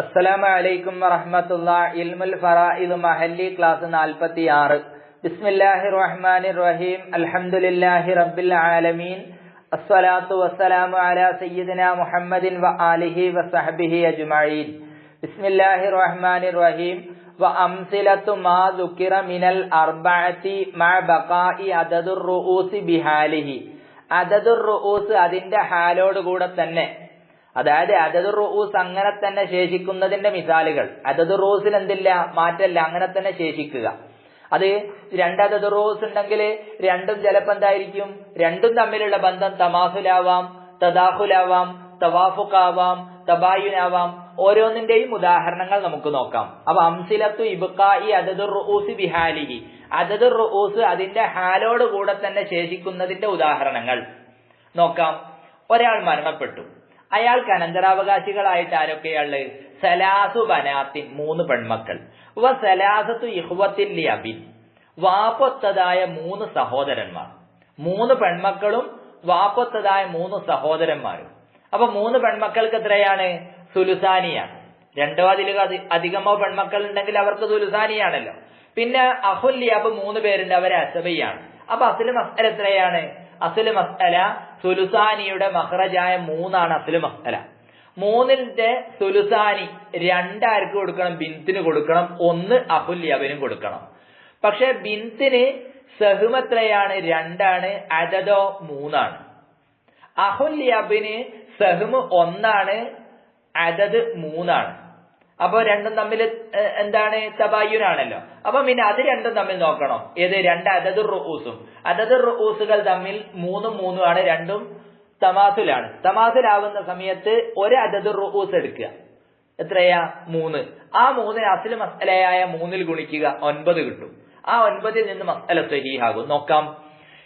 അസ്സലാമു അലൈക്കും വറഹ്മത്തുള്ള ഇൽമുൽ ഫറായിദ് മഹല്ലി ക്ലാസ് നാൽപ്പത്തി ആറ് ബിസ്മില്ലാഹി റഹ്മാനി റഹീം. അൽഹംദുലില്ലാഹി റബ്ബിൽ ആലമീൻ. അസ്സലാത്തു വസ്സലാമു അലാ സയ്യിദിന മുഹമ്മദിൻ വ ആലിഹി വസഹബിഹി അജ്മഈൻ. ബിസ്മില്ലാഹി റഹ്മാനി റഹീം. വ അംസിലത്തു മാ ദുക്കിറ മിനൽ അർബഅത്തി മഅ ബഖാഇ അദദുർ ബിഹാലിഹി. അദദുർ അതിന്റെ ഹാലോട് കൂടെ തന്നെ. അതായത് അതത് റൂസ് അങ്ങനെ തന്നെ ശേഷിക്കുന്നതിന്റെ മിസാലുകൾ. അതത് റൂസിൽ എന്തില്ല? മാറ്റല്ല. അങ്ങനെ തന്നെ ശേഷിക്കുക. അത് രണ്ട് അതത് റൂസ് ഉണ്ടെങ്കിൽ രണ്ടും ചിലപ്പോൾ എന്തായിരിക്കും? രണ്ടും തമ്മിലുള്ള ബന്ധം തമാസുലാവാം തദാഹുലാവാം തവാഫുക്കാവാം തബായുനാവാം. ഓരോന്നിന്റെയും ഉദാഹരണങ്ങൾ നമുക്ക് നോക്കാം. അപ്പൊ അംസിലത്തു ഇബുക്കായി അതത് റൂസ് ബിഹാലിഹി. അതത് റൂസ് അതിന്റെ ഹാലോട് കൂടെ തന്നെ ശേഷിക്കുന്നതിന്റെ ഉദാഹരണങ്ങൾ. നോക്കാം. ഒരാൾ മരണപ്പെട്ടു. അയാൾക്ക് അനന്തരാവകാശികളായിട്ട് ആരൊക്കെയാണ് സലാസു ബനാത്തിൻ മൂന്ന് പെൺമക്കൾ. വ വാപ്പൊത്തതായ മൂന്ന് സഹോദരന്മാർ. മൂന്ന് പെൺമക്കളും വാപ്പൊത്തതായ മൂന്ന് സഹോദരന്മാരും. അപ്പൊ മൂന്ന് പെൺമക്കൾക്ക് എത്രയാണ്? സുലുസാനിയാണ്. രണ്ടോ അതിലും അധികമോ പെൺമക്കൾ ഉണ്ടെങ്കിൽ അവർക്ക് സുലുസാനിയാണല്ലോ. പിന്നെ അഹുല്യാബ് മൂന്ന് പേരുണ്ട് അവരെ അസബിയാണ് അപ്പൊ അസലും മസ്അല എത്രയാണ്? അസുൽ മസ്അല സുലുസാനിയുടെ മഹ്റജായ മൂന്നാണ് അസുൽ മസ്അല. മൂന്നിന്റെ സുലുസാനി രണ്ടാർക്ക് കൊടുക്കണം ബിന്തിന് കൊടുക്കണം ഒന്ന് അഹുല്യവനും കൊടുക്കണം. പക്ഷെ ബിന്തിന് സഹുമത്രയാണ് രണ്ടാണ് അതതോ മൂന്നാണ്. അഹുല്യബിന് സഹുമ് ഒന്നാണ് അതത് മൂന്നാണ്. അപ്പൊ രണ്ടും തമ്മിൽ എന്താണ്? തബായുനാണല്ലോ അപ്പൊ പിന്നെ അത് രണ്ടും തമ്മിൽ നോക്കണം. ഏത്? രണ്ട് അതത് റുഊസും. അതത് റുഊസുകൾ തമ്മിൽ മൂന്നും മൂന്നും ആണ് രണ്ടും തമാസുലാണ്. തമാസുലാവുന്ന സമയത്ത് ഒരു അതത് റുഊസ് എടുക്കുക. എത്രയാ? മൂന്ന്. ആ മൂന്ന് അസിൽ മസലയായ മൂന്നിൽ ഗുണിക്കുക ഒൻപത് കിട്ടും. ആ ഒൻപതിൽ നിന്ന് മസല സഹീഹാകും നോക്കാം.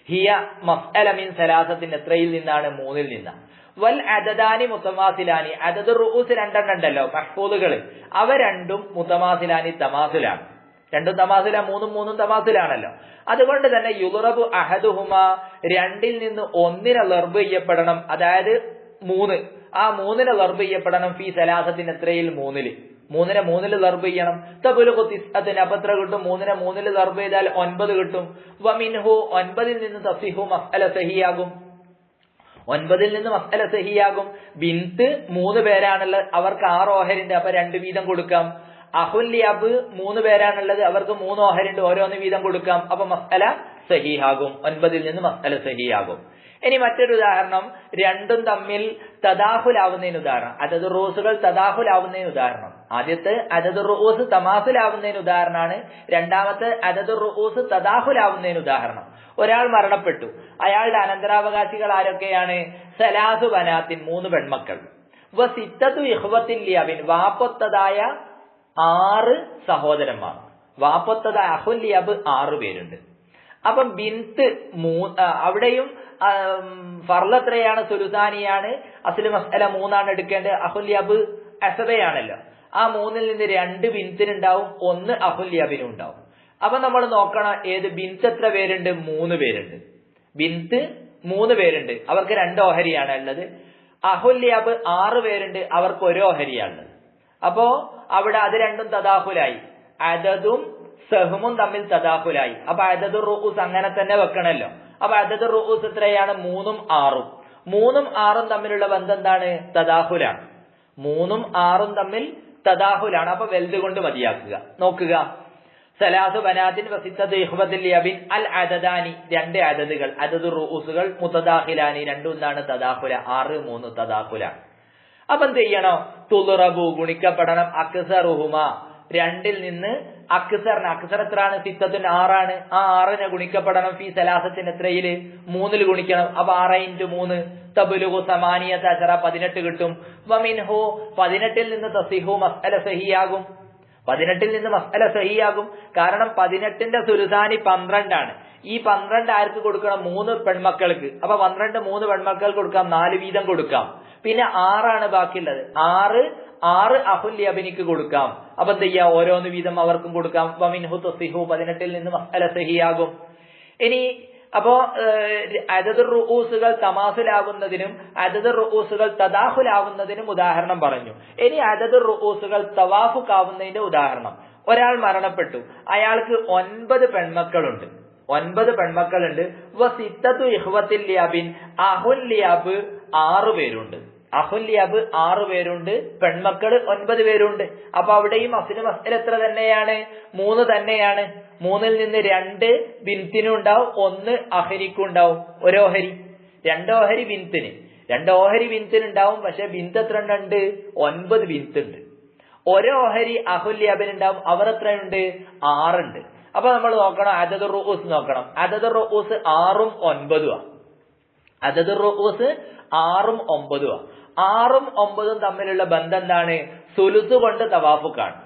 ഹിയ മസ്അല മീൻ സലാസത്തിന് എത്രയിൽ നിന്നാണ്? മൂന്നിൽ നിന്നാണ്. വൽ അദദാനി മുത്തമാസിലാനി. അതത് റുഊസ് രണ്ടെണ്ണം ഉണ്ടല്ലോ മഹ്ഫൂദുകൾ അവ രണ്ടും മുത്തമാസിലാനി തമാസിലാണ്. രണ്ടും തമാസില മൂന്നും മൂന്നും തമാസിലാണല്ലോ. അതുകൊണ്ട് തന്നെ യുറബു അഹദുഹുമ രണ്ടിൽ നിന്ന് ഒന്നിനെ ലർബ് ചെയ്യപ്പെടണം. അതായത് മൂന്ന്. ആ മൂന്നിനെ ലർബ് ചെയ്യപ്പെടണം ഫീ സലാസത്തിന് എത്രയിൽ? മൂന്നിൽ. മൂന്നിനെ മൂന്നിൽ ലർബ് ചെയ്യണം. തബുലു കുത്തിസത്തിന് അപ്പൊ എത്ര കിട്ടും. മൂന്നിനെ മൂന്നിൽ ലർബ് ചെയ്താൽ ഒൻപത് കിട്ടും. വമിൻഹു ഒൻപതിൽ നിന്ന് തസിഹു മസ്അല സഹിയാകും. ഒൻപതിൽ നിന്ന് മസ്അല സഹിയാകും. ബിന്ത് മൂന്ന് പേരാണുള്ളത്. അവർക്ക് ആറ് ഓഹരിണ്ട് അപ്പൊ രണ്ട് വീതം കൊടുക്കാം. അഹുല്യാബ് മൂന്ന് പേരാണുള്ളത്. അവർക്ക് മൂന്ന് ഓഹരുണ്ട്. ഓരോന്ന് വീതം കൊടുക്കാം. അപ്പൊ മസ്അല സഹിയാകും ഒൻപതിൽ നിന്ന് മസ്അല സഹിയാകും ഇനി മറ്റൊരു ഉദാഹരണം. രണ്ടും തമ്മിൽ തദാഹുലാവുന്നതിന് ഉദാഹരണം. അതത് റോസുകൾ തദാഹുലാവുന്നതിന് ഉദാഹരണം. ആദ്യത്തെ അതത് റോസ് തമാസുലാവുന്നതിന് ഉദാഹരണമാണ്. രണ്ടാമത്തെ അതത് റോസ് തദാഹുലാവുന്നതിന് ഉദാഹരണം. ഒരാൾ മരണപ്പെട്ടു. അയാളുടെ അനന്തരാവകാശികൾ ആരൊക്കെയാണ്? സലാസു ബനാത്തിൻ മൂന്ന് പെൺമക്കൾ. വ സിത്തത്തു ഇഹ്വത്തിൻ ലിയാബിൻ. വാപ്പൊത്തതായ ആറ് സഹോദരന്മാർ. വാപ്പൊത്തതായ അഹുല്യാബ് ആറ് പേരുണ്ട്. അപ്പം ബിന്ത് മൂ അവിടെയും ഫർലത്രയാണ് സുലുസാനിയാണ്. അസുൽ മസ്അല മൂന്നാണ് എടുക്കേണ്ടത്. അഹുല്യാബ് അസബയാണല്ലോ ആ മൂന്നിൽ നിന്ന് രണ്ട് ബിന്തിനുണ്ടാവും ഒന്ന് അഹുല്യാബിനും ഉണ്ടാവും അപ്പൊ നമ്മൾ നോക്കണം ഏത് ബിന്ത് എത്ര പേരുണ്ട്? മൂന്ന് പേരുണ്ട്. ബിന്ത് മൂന്ന് പേരുണ്ട്. അവർക്ക് രണ്ട് ഓഹരിയാണ് ഉള്ളത്. അഹുല്യാബ് ആറ് പേരുണ്ട്. അവർക്ക് ഒരു ഓഹരിയാണുള്ളത് അപ്പോ അവിടെ അത് രണ്ടും തദാഹുലായി. അതതും സഹുമും തമ്മിൽ തദാഹുലായി. അപ്പൊ അതത് റൂസ് അങ്ങനെ തന്നെ വെക്കണല്ലോ. അപ്പൊ അതത് റൂസ് എത്രയാണ്? മൂന്നും ആറും. മൂന്നും ആറും തമ്മിലുള്ള ബന്ധം എന്താണ്? തദാഹുലാണ്. മൂന്നും ആറും തമ്മിൽ തദാഹുലാണ്. അപ്പൊ വെൽത് കൊണ്ട് മതിയാക്കുക. നോക്കുക. സലാസു ബനാദിൻ യബിൻ അൽ അദദാനി. രണ്ട് അദദുകൾ. അതത് റൂസുകൾ മുത്തദാഹിലാനി. രണ്ടും എന്താണ്? തദാഹുല. ആറ് മൂന്ന് തദാഹുലാണ്. അപ്പൊ എന്ത് ചെയ്യണോ തുളുറബു ഗുണിക്കപ്പെടണം. അക്സറുഹുമ. രണ്ടിൽ നിന്ന് അക്സറിന്. അക്സർ എത്രയാണ് സിത്തത്തിന് ആറാണ്. ആ ആറിനെ ഗുണിക്കപ്പെടണം. ഫി സലാസത്തിന് എത്രയിൽ? മൂന്നിൽ ഗുണിക്കണം. അപ്പൊ ആറ് ഇന്റു മൂന്ന്. തബുലുഹു സമാനിയ തചറ പതിനെട്ട് കിട്ടും. വമിൻഹു പതിനെട്ടിൽ നിന്ന് തസിഹു മസ്അല സഹിയാകും. പതിനെട്ടിൽ നിന്ന് മസ്അല സഹിയാകും. കാരണം പതിനെട്ടിന്റെ സുരുസാനി പന്ത്രണ്ടാണ്. ഈ പന്ത്രണ്ട് ആർക്ക് കൊടുക്കണം? മൂന്ന് പെൺമക്കൾക്ക്. അപ്പൊ പന്ത്രണ്ട് മൂന്ന് പെൺമക്കൾക്ക് കൊടുക്കാം. നാല് വീതം കൊടുക്കാം. പിന്നെ ആറാണ് ബാക്കിയുള്ളത്. ആറ് ആറ് അഹുല്യബിനിക്ക് കൊടുക്കാം. അപ്പൊ എന്ത് ചെയ്യാ? ഓരോന്ന് വീതം അവർക്കും കൊടുക്കാം. വമിൻഹു തസിഹു പതിനെട്ടിൽ നിന്ന് മസ്അല സഹിയാകും ഇനി അപ്പോ അതത് റുഊസുകൾ തമാസുലാകുന്നതിനും അതത് റുഊസുകൾ തദാഹുലാകുന്നതിനും ഉദാഹരണം പറഞ്ഞു. ഇനി അതത് റുഊസുകൾ തവാഫുക്കാവുന്നതിന്റെ ഉദാഹരണം. ഒരാൾ മരണപ്പെട്ടു. അയാൾക്ക് ഒൻപത് പെൺമക്കളുണ്ട്. ഒൻപത് പെൺമക്കളുണ്ട്. വസിത്തതു ഇഹ്വത്തിൽ ലിയാബിൻ അഹുൽ ലിയാബ് ആറു അഹുൽ ആറു പേരുണ്ട് പെൺമക്കൾ ഒൻപത് പേരുണ്ട്. അപ്പൊ അവിടെയും അസിന് മസ്തൽ എത്ര തന്നെയാണ്? മൂന്ന് തന്നെയാണ്. മൂന്നിൽ നിന്ന് രണ്ട് ബിൻത്തിനും ഉണ്ടാവും ഒന്ന് അഹരിക്കും ഉണ്ടാവും ഒരോഹരി രണ്ടോഹരി ബിൻത്തിന് രണ്ട് ഓഹരി ബിൻത്തിന് ഉണ്ടാവും പക്ഷെ ബിന്ത് എത്ര ഉണ്ട് ഒൻപത് ബിന്ത് ഉണ്ട് ഒരു ഓഹരി അഹുല്യാബിന് ഉണ്ടാവും അവർ എത്രയുണ്ട്? ആറുണ്ട്. അപ്പൊ നമ്മൾ നോക്കണം അതത് റൂസ് നോക്കണം. അതത് റൂസ് ആറും ഒൻപതും അതത് റോസ് ആറും ഒമ്പതും ആറും ഒമ്പതും തമ്മിലുള്ള ബന്ധം എന്താണ് സുലുസ് കൊണ്ട് തവാഫുക്കാണ്.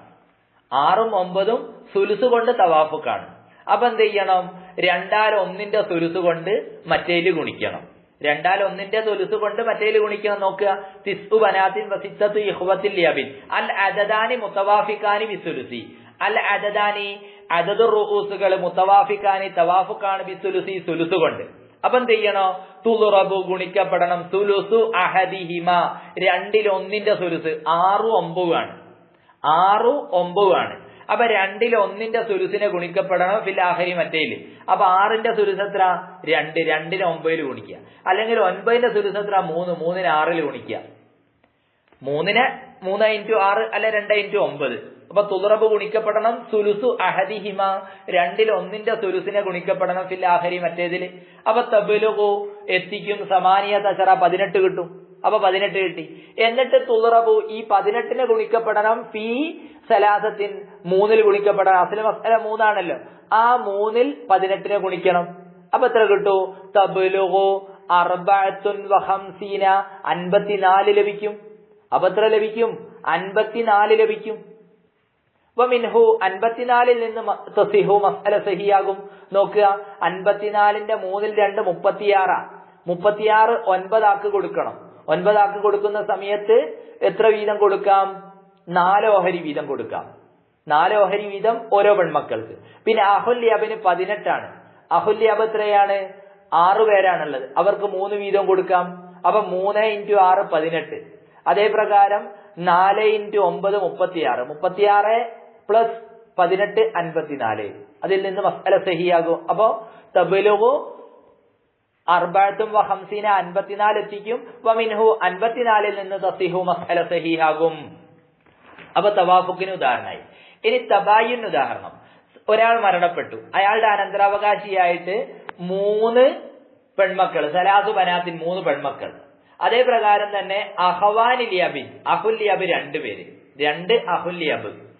ആറും ഒമ്പതും സുലുസ് കൊണ്ട് തവാഫുക്കാണ്. അപ്പൊ എന്ത് ചെയ്യണം? രണ്ടാൽ ഒന്നിന്റെ സുലുസ് കൊണ്ട് മറ്റേൽ ഗുണിക്കണം. രണ്ടാൽ ഒന്നിന്റെ തൊലുസ് കൊണ്ട് മറ്റേൽ ഗുണിക്കണം നോക്കുക. തിസ്ബു ബനാത്തിൻ വസിത്തത്ത് ഇഹ്വത്തിൽ യബിൻ. അൽ അദദാനി മുത്തവാഫിക്കാനി ബിസുലുസി. അൽ അദദാനി അദദു റൂസുകൾ മുത്തവാഫിക്കാനി തവാഫുക്കാണ് ബിസുലുസി സുലുസ് കൊണ്ട്. അപ്പൊ എന്ത് ചെയ്യണോ? തുളുറബു ഗുണിക്കപ്പെടണം. സുലുസു അഹദിഹിമ. രണ്ടിൽ ഒന്നിന്റെ സുലുസ്. ആറു ഒമ്പതാണ് ആറു ഒമ്പതാണ് അപ്പൊ രണ്ടിൽ ഒന്നിന്റെ സുലുസിനെ ഗുണിക്കപ്പെടണം ഫിലാഹരി മറ്റേൽ. അപ്പൊ ആറിന്റെ സുലുസ് എത്ര? രണ്ട്. രണ്ടിന് ഒമ്പതിൽ ഗുണിക്കുക. അല്ലെങ്കിൽ ഒൻപതിന്റെ സുലുസ് എത്ര? മൂന്ന്. മൂന്നിന് ആറിൽ ഗുണിക്കുക. മൂന്നിന് മൂന്ന് ഇന്റു ആറ് അല്ലെ രണ്ട് ഇന്റു ഒമ്പത്. അപ്പൊ തുറബ് ഗുണിക്കപ്പെടണം സുലുസു അഹദിഹിമ. രണ്ടിൽ ഒന്നിന്റെ സുലുസിനെ ഗുണിക്കപ്പെടണം ഫിൽ ആഹരി മറ്റേതിൽ അപ്പൊ തബുലുകു എത്തിക്കും സമാനിയ തശറ പതിനെട്ട് കിട്ടും. അപ്പൊ പതിനെട്ട് കിട്ടി. എന്നിട്ട് തുറബു ഈ പതിനെട്ടിന് ഗുണിക്കപ്പെടണം ഫി സലാസത്തിൻ മൂന്നിൽ ഗുണിക്കപ്പെടണം. അസല മസല മൂന്നാണല്ലോ. ആ മൂന്നിൽ പതിനെട്ടിനെ ഗുണിക്കണം. അപ്പൊ എത്ര കിട്ടൂ? തബുലുകു അർബത്തുൻ വഹംസീന അൻപത്തിനാല് ലഭിക്കും. അപ്പൊ എത്ര ലഭിക്കും? അൻപത്തിനാല് ലഭിക്കും. മിൻഹു അൻപത്തിനാലിൽ നിന്ന് തസിഹു മസല സഹിയാകും. നോക്കുക അൻപത്തിനാലിന്റെ മൂന്നിൽ രണ്ട് മുപ്പത്തിയാറാ. മുപ്പത്തിയാറ് ഒൻപതാക്ക് കൊടുക്കണം. ഒൻപതാക്ക് കൊടുക്കുന്ന സമയത്ത് എത്ര വീതം കൊടുക്കാം? നാലോഹരി വീതം കൊടുക്കാം. നാലോഹരി വീതം ഓരോ പെൺമക്കൾക്ക്. പിന്നെ അഹുല്യാബിന് പതിനെട്ടാണ്. അഹുല്യാബ് എത്രയാണ്? ആറു പേരാണുള്ളത്. അവർക്ക് മൂന്ന് വീതം കൊടുക്കാം. അപ്പൊ മൂന്ന് ഇന്റു ആറ് പതിനെട്ട്. അതേ പ്രകാരം നാല് ഇന്റു ഒമ്പത് മുപ്പത്തിയാറ്. മുപ്പത്തിയാറ് പ്ലസ് പതിനെട്ട് അൻപത്തിനാല്. അതിൽ നിന്ന് മസ്അല സഹിയാകും. അപ്പോ തബലുഹു അർബാത്തും വഹംസീന അൻപത്തിനാല് എത്തിക്കും. വമിൻഹു അൻപത്തിനാലിൽ നിന്ന് തസിഹു മസ്അല സഹിയാകും അപ്പൊ തവാഫുക്കിന് ഉദാഹരണമായി. ഇനി തബായിന് ഉദാഹരണം. ഒരാൾ മരണപ്പെട്ടു. അയാളുടെ അനന്തരാവകാശിയായിട്ട് മൂന്ന് പെൺമക്കൾ സലാസു ബനാത്തിൻ മൂന്ന് പെൺമക്കൾ അതേ പ്രകാരം തന്നെ അഹവാനിലിയബിൻ അഹുല്യബ് രണ്ടുപേര് രണ്ട് അഹുല്യബ്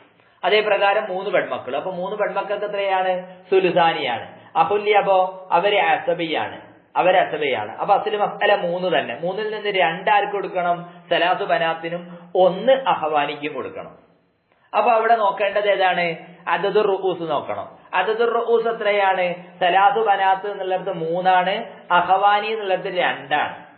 അതേ പ്രകാരം മൂന്ന് പെൺമക്കൾ അപ്പൊ മൂന്ന് പെൺമക്കൾക്ക് എത്രയാണ്? സുലുസാനിയാണ്. അഹുല്യബോ അവർ അസബിയാണ്. അവർ അസബയാണ്. അപ്പൊ അസുലി മസ്അല മൂന്ന് തന്നെ. മൂന്നിൽ നിന്ന് രണ്ടാർക്ക് കൊടുക്കണം? സലാസു ബനാത്തിനും ഒന്ന് അഹവാനിക്കും കൊടുക്കണം. അപ്പൊ അവിടെ നോക്കേണ്ടത് ഏതാണ്? അതതുർ റുഹൂസ് നോക്കണം. അതതുർ റുഹൂസ് എത്രയാണ്? സലാസു ബനാത്ത് എന്നുള്ളിടത്ത് മൂന്നാണ് അഹവാനി എന്നുള്ളിടത്ത് രണ്ടാണ്.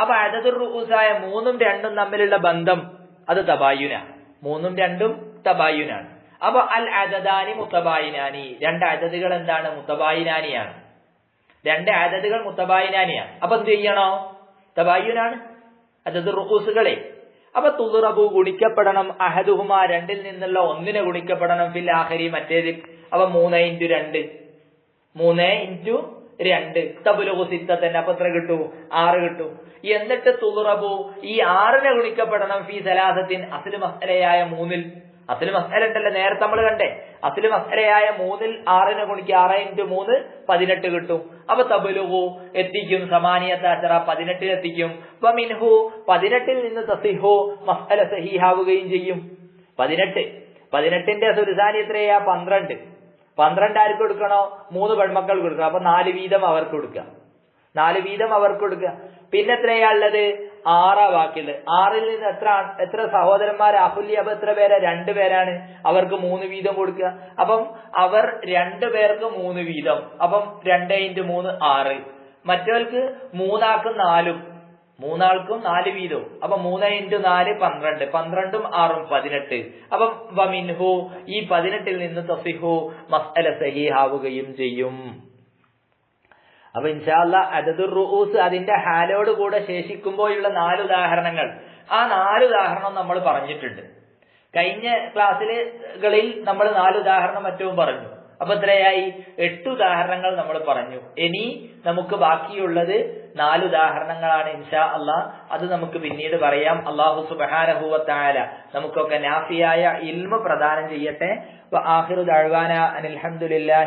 അപ്പൊ അതതുർ റുഊസായ മൂന്നും രണ്ടും തമ്മിലുള്ള ബന്ധം അത് തബായുനാണ് മൂന്നും രണ്ടും തബായുനാണ് അപ്പൊ അൽ അദദാനി മുത്തബായിനാനി. രണ്ട് അതതുകൾ എന്താണ്? മുത്തബായിനാനിയാണ്. രണ്ട് അതതുകൾ മുത്തബായിനാനിയാണ്. അപ്പൊ എന്ത് ചെയ്യണോ? തബായുനാണ് അതത് റുഹൂസുകളെ അപ്പൊ തുളുറബു ഗുണിക്കപ്പെടണം. അഹദുഹുമ രണ്ടിൽ നിന്നുള്ള ഒന്നിനെ ഗുണിക്കപ്പെടണം. ഫിൽ ആഹരി മറ്റേതിൽ. അപ്പൊ മൂന്ന് ഇന്റു രണ്ട്. മൂന്ന് ഇന്റു രണ്ട്. തബുലുഹു സിത്ത തന്നെ. അപ്പൊ എത്ര കിട്ടൂ? ആറ് കിട്ടും. എന്നിട്ട് തുറബു ഈ ആറിനെ ഗുണിക്കപ്പെടണം ഫി സലാസത്തിൻ. അസിൽ മസലയായ മൂന്നിൽ. അസിൽ മസല ഉണ്ടല്ലോ നേരത്തെ നമ്മൾ കണ്ടേ. അസിൽ മസലയായ മൂന്നിൽ ആറിനെ ഗുണിക്ക ആറ് ഇന്റു മൂന്ന് പതിനെട്ട് കിട്ടും. അപ്പൊ തബുലുഹു എത്തിക്കും. സമാനിയത്ത് അച്ചറ പതിനെട്ടിൽ എത്തിക്കും. മിൻഹു പതിനെട്ടിൽ നിന്ന് തസിഹു മസല സഹിഹാവുകയും ചെയ്യും. പതിനെട്ട്. പതിനെട്ടിന്റെ സുരുസാനി എത്രയാ? പന്ത്രണ്ട്. പന്ത്രണ്ട് ആർക്ക് കൊടുക്കണോ? മൂന്ന് പെൺമക്കൾ കൊടുക്കണം. അപ്പൊ നാല് വീതം അവർക്ക് കൊടുക്കുക നാല് വീതം അവർക്ക് കൊടുക്കുക പിന്നെ എത്രയാ ഉള്ളത്? ആറാ ബാക്കിയുള്ളത് ആറിൽ നിന്ന് എത്ര എത്ര സഹോദരന്മാർ അഹുല്യ അപ്പൊ എത്ര പേരാ? രണ്ടു പേരാണ്. അവർക്ക് മൂന്ന് വീതം കൊടുക്കുക അപ്പം അവർ രണ്ടു പേർക്ക് മൂന്ന് വീതം. അപ്പം രണ്ട് ഇന്റു മൂന്ന് ആറ്. മറ്റവർക്ക് മൂന്നാക്കും നാലും. മൂന്നാൾക്കും നാല് വീതവും. അപ്പൊ മൂന്ന് ഇന്റു നാല് പന്ത്രണ്ട്. പന്ത്രണ്ടും ആറും പതിനെട്ട്. അപ്പം വമിൻഹു ഈ പതിനെട്ടിൽ നിന്ന് തസിഹു മസ്അല സഹിഹാവുകയും ചെയ്യും. അപ്പൊ ഇൻഷാല്ല അതദുർ റുഊസ് അതിന്റെ ഹാലോട് കൂടെ ശേഷിക്കുമ്പോഴുള്ള നാല് ഉദാഹരണങ്ങൾ. ആ നാല് ഉദാഹരണം നമ്മൾ പറഞ്ഞിട്ടുണ്ട്. കഴിഞ്ഞ ക്ലാസ്സിലുകളിൽ നമ്മൾ നാല് ഉദാഹരണം മറ്റവും പറഞ്ഞു. അപ്പൊ ഇത്രയായി എട്ട് ഉദാഹരണങ്ങൾ നമ്മൾ പറഞ്ഞു. ഇനി നമുക്ക് ബാക്കിയുള്ളത് നാല് ഉദാഹരണങ്ങളാണ് ഇൻഷാ അള്ളാ അത് നമുക്ക് പിന്നീട് പറയാം. അള്ളാഹു സുബാനഹുവത്തായ നമുക്കൊക്കെ നാഫിയായ ഇൽമ പ്രദാനം ചെയ്യട്ടെ. അനിൽഹമുല്ലാ